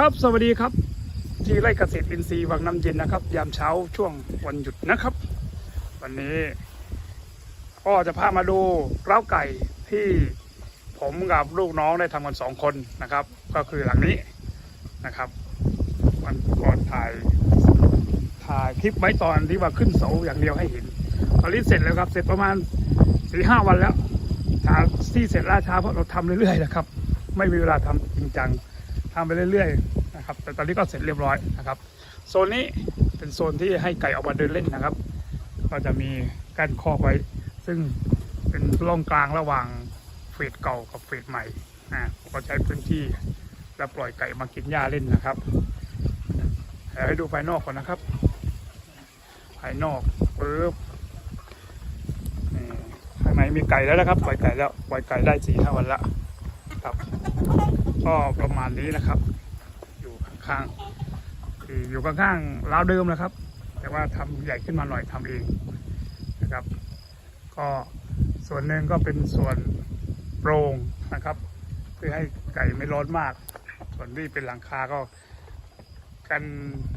ครับสวัสดีครับ ที่ไร่เกษตรอินทรีย์วังน้ำเย็นนะครับ ยามเช้าช่วงวันหยุดนะครับ วันนี้ก็จะพามาดูเล้าไก่ที่ผมกับลูกน้องได้ทำกันสองคนนะครับ ก็คือหลังนี้นะครับวันก่อนถ่ายถ่ายคลิปไว้ตอนที่ว่าขึ้นเสาอย่างเดียวให้เห็นตอนนี้เสร็จแล้วครับ เสร็จประมาณสี่ห้าวันแล้วทาที่เสร็จล่าช้าเพราะเราทำเรื่อยๆนะครับ ไม่มีเวลาทำจริงจัง ทำไปเรื่อยๆนะครับแต่ตอนนี้ก็เสร็จเรียบร้อยนะครับโซนนี้เป็นโซนที่ให้ไก่ออกมาเดินเล่นนะครับ ก็จะมีกั้นคอกไว้ ซึ่งเป็นร่องกลางระหว่างเฟสเก่ากับเฟสใหม่นะก็ใช้พื้นที่แล้วปล่อยไก่มากินหญ้าเล่นนะครับเดี๋ยวให้ดูภายนอกก่อนนะครับ ภายนอกปึ๊บนี่ข้างในมีไก่แล้วนะครับ ปล่อยไก่แล้ว ปล่อยไก่ได้สี่ห้าวันละครับ ก็ประมาณนี้นะครับ อยู่ข้างๆอยู่ข้างๆราวเดิมนะครับ แต่ว่าทำใหญ่ขึ้นมาหน่อยทำเองนะครับ ก็ส่วนหนึ่งก็เป็นส่วนโปร่งนะครับเพื่อให้ไก่ไม่ร้อนมาก ส่วนที่เป็นหลังคาก็กัน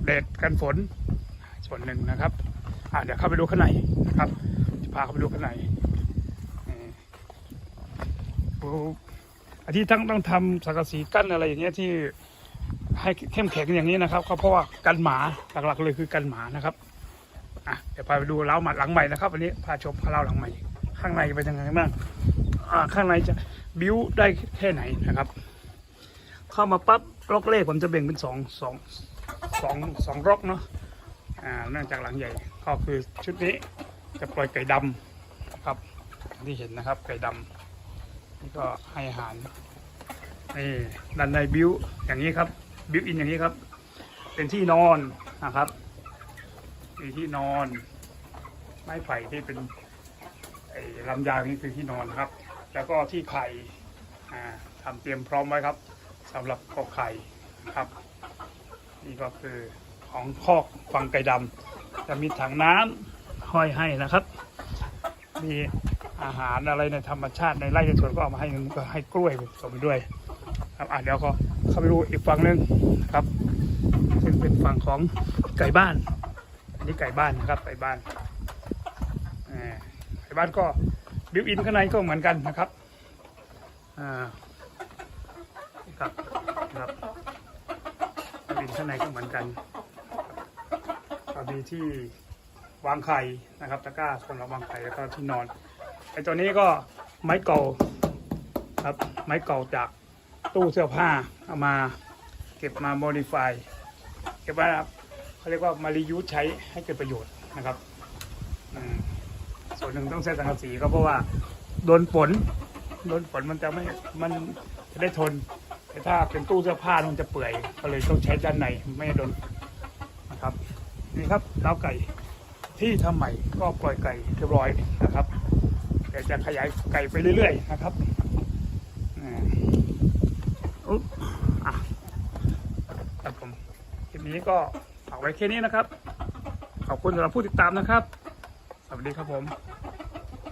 แดดกันฝน ส่วนหนึ่งนะครับอะเดี๋ยวเข้าไปดูข้างในนะครับ จะพาเข้าไปดูข้างในนี่โอ้ ที่ต้องต้องทำสังกะสีกั้นอะไรอย่างเงี้ยที่ให้เข้มแข็งอย่างนี้นะครับก็เพราะว่ากันหมาหลักๆเลยคือกันหมานะครับอะเดี๋ยวพาไปดูเล้าหมัดหลังใหม่นะครับวันนี้พาชมเล้าหลังใหม่ ข้างในเป็นยังไงบ้างอ่าข้างในจะบิ้วได้แค่ไหนนะครับ เข้ามาปั๊บล็อกเลขผมจะแบ่งเป็นสองสองสองสองล็อกเนาะอ่าเนื่องจากหลังใหญ่ก็คือชุดนี้จะปล่อยไก่ดำนะครับที่เห็นนะครับไก่ดำ นี่ก็ให้อาหารนี่ด้านในบิวอย่างนี้ครับบิวอินอย่างนี้ครับ เป็นที่นอนนะครับมีที่นอน ไม้ไผ่ที่เป็นไอ้ลำยางนี่คือที่นอนครับ แล้วก็ที่ไข่อ่าทำเตรียมพร้อมไว้ครับสำหรับกอกไข่ครับ นี่ก็คือของคอกฟังไก่ดำจะมีถังน้ำห้อยให้นะครับมี อาหารอะไรในธรรมชาติในไร่ในสวนก็เอามาให้ก็ให้กล้วยผสมด้วย ครับอะเดี๋ยวก็เข้าไปดูอีกฝั่งหนึ่งครับซึ่งเป็นฝั่งของไก่บ้าน อันนี้ไก่บ้านนะครับไก่บ้านไก่บ้านก็บิวอินข้างในก็เหมือนกันนะครับอ่าครับครับบิวอินข้างในก็เหมือนกันก็มีที่วางไข่นะครับตะกร้าสำหรับวางไข่แล้วก็ที่นอน อ้ตัวนี้ก็ไม้เก่าครับไม้เก่าจากตู้เสื้อผ้าเอามาเก็บมาโมดิฟายเก็บไว้ครับเขาเรียกว่ามารียูสใช้ให้เกิดประโยชน์นะครับอืมส่วนหนึ่งต้องใช้สังกะสีก็เพราะว่าโดนฝนโดนฝนมันจะไม่มันจะได้ทนแต่ถ้าเป็นตู้เสื้อผ้ามันจะเปื่อยก็เลยต้องใช้ด้านในไม่โดนนะครับนี่ครับเล้าไก่ที่ทำใหม่ก็ปล่อยไก่เรียบร้อยนะครับ แต่จะขยายไก่ไปเรื่อยๆนะครับอ่าอุ๊บอะครับผมคลิปนี้ก็ฝากไว้แค่นี้นะครับ ขอบคุณสำหรับผู้ติดตามนะครับ สวัสดีครับผม